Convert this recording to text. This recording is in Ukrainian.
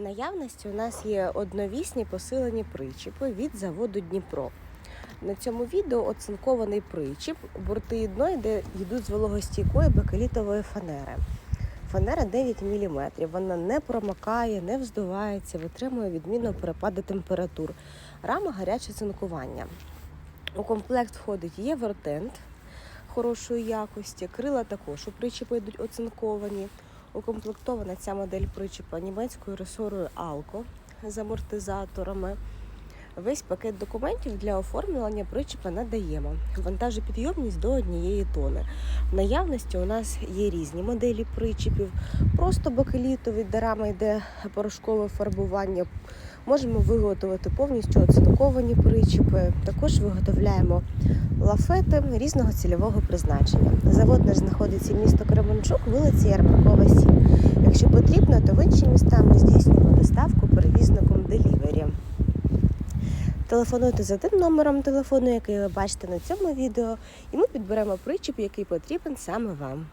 Наявності у нас є одновісні посилені причіпи від заводу Дніпро. На цьому відео оцинкований причіп, борти дно йде, йдуть з вологостійкої бакелітової фанери. Фанера 9 мм, вона не промокає, не вздувається, витримує відмінно перепади температур. Рама гаряче цинкування. У комплект входить євротент хорошої якості, крила також у причіпи йдуть оцинковані. Укомплектована ця модель причіпа німецькою ресорою Алко з амортизаторами. Весь пакет документів для оформлення причіпа надаємо. Вантажопідйомність до однієї тони. В наявності у нас є різні моделі причіпів, просто бакелітові, де рама йде порошкове фарбування. Можемо виготовити повністю оцинковані причіпи. Також виготовляємо лафети різного цільового призначення. Завод наш знаходиться місто Кременчук, вулиця Ярмакова 7. Якщо потрібно, то в інші міста ми здійснюємо доставку Телефонуйте за тим номером телефону, який ви бачите на цьому відео, і ми підберемо причіп, який потрібен саме вам.